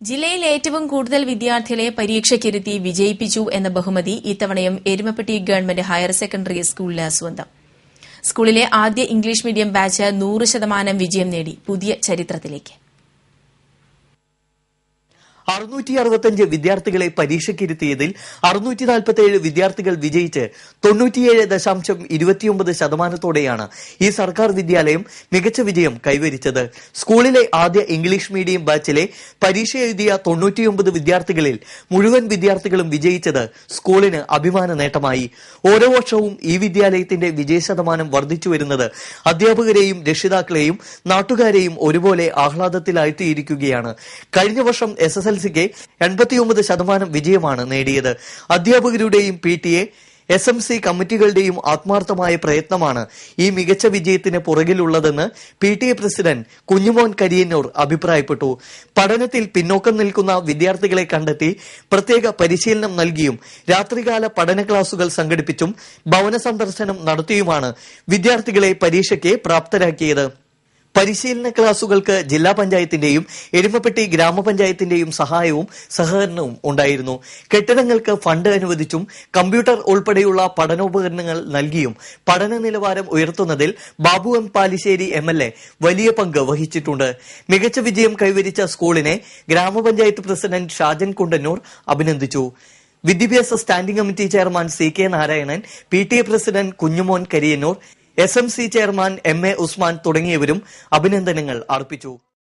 ജില്ലയിൽ ഏറ്റവും കൂടുതൽ വിദ്യാർത്ഥികളെ പരീക്ഷയ്ക്കിരുത്തി വിജയിപ്പിച്ചു എന്ന ബഹുമതി ഇത്തവണയും എരുമപ്പെട്ടി ഗവൺമെന്റ് ഹയർ സെക്കൻഡറി സ്കൂളിന് സ്വന്തം സ്കൂളിലെ ആദ്യ ഇംഗ്ലീഷ് മീഡിയം ബാച്ച് നൂറ് ശതമാനം വിജയം നേടി പുതിയ ചരിത്രത്തിലേക്ക്. അറുന്നൂറ്റി അറുപത്തഞ്ച് വിദ്യാർത്ഥികളെ പരീക്ഷയ്ക്കിരുത്തിയതിൽ അറുന്നൂറ്റി നാൽപ്പത്തിയേഴ് വിദ്യാർത്ഥികൾ വിജയിച്ച് തൊണ്ണൂറ്റിയേഴ് ദശാംശം ഇരുപത്തിയൊമ്പത് ശതമാനത്തോടെയാണ് ഈ സർക്കാർ വിദ്യാലയം മികച്ച വിജയം കൈവരിച്ചത്. സ്കൂളിലെ ആദ്യ ഇംഗ്ലീഷ് മീഡിയം ബാച്ചിലെ പരീക്ഷ എഴുതിയ തൊണ്ണൂറ്റിയൊമ്പത് വിദ്യാർത്ഥികളിൽ മുഴുവൻ വിദ്യാർത്ഥികളും വിജയിച്ചത് സ്കൂളിന് അഭിമാന നേട്ടമായി. ഓരോ വർഷവും ഈ വിദ്യാലയത്തിന്റെ വിജയ ശതമാനം വർദ്ധിച്ചു വരുന്നത് അധ്യാപകരെയും രക്ഷിതാക്കളെയും നാട്ടുകാരെയും ഒരുപോലെ ആഹ്ലാദത്തിലാഴ്ത്തിയിരിക്കുകയാണ്. കഴിഞ്ഞ വർഷം എസ് എസ് എൽ സിക്ക് എൺപത്തിയൊമ്പത് ശതമാനം വിജയമാണ് നേടിയത്. അധ്യാപകരുടെയും P T A S M C കമ്മിറ്റികളുടെയും ആത്മാർത്ഥമായ പ്രയത്നമാണ് ഈ മികച്ച വിജയത്തിന് പുറകിലുള്ളതെന്ന് P T A president Kunjumon Kariyannur അഭിപ്രായപ്പെട്ടു. പഠനത്തിൽ പിന്നോക്കം നിൽക്കുന്ന വിദ്യാർത്ഥികളെ കണ്ടെത്തി പ്രത്യേക പരിശീലനം നൽകിയും രാത്രികാല പഠന ക്ലാസുകൾ സംഘടിപ്പിച്ചും ഭവന സന്ദർശനം നടത്തിയുമാണ് വിദ്യാർത്ഥികളെ പരീക്ഷയ്ക്ക് പ്രാപ്തരാക്കിയത്. പരിശീലന ക്ലാസുകൾക്ക് ജില്ലാ പഞ്ചായത്തിന്റെയും എരുമപ്പെട്ടി ഗ്രാമപഞ്ചായത്തിന്റെയും സഹായവും സഹകരണവും ഉണ്ടായിരുന്നു. കെട്ടിടങ്ങൾക്ക് ഫണ്ട് അനുവദിച്ചും കമ്പ്യൂട്ടർ ഉൾപ്പെടെയുള്ള പഠനോപകരണങ്ങൾ നൽകിയും പഠന നിലവാരം ഉയർത്തുന്നതിൽ Babu M Palissery M L A വലിയ പങ്ക് വഹിച്ചിട്ടുണ്ട്. മികച്ച വിജയം കൈവരിച്ച സ്കൂളിനെ ഗ്രാമപഞ്ചായത്ത് പ്രസിഡന്റ് ഷാജൻ കുണ്ടന്നൂർ അഭിനന്ദിച്ചു. വിദ്യാഭ്യാസ standing committee chairman C K Narayanan P T A president Kunjumon Kariyannur S M C chairman M A Usman തുടങ്ങിയവരും അഭിനന്ദനങ്ങൾ അർപ്പിച്ചു.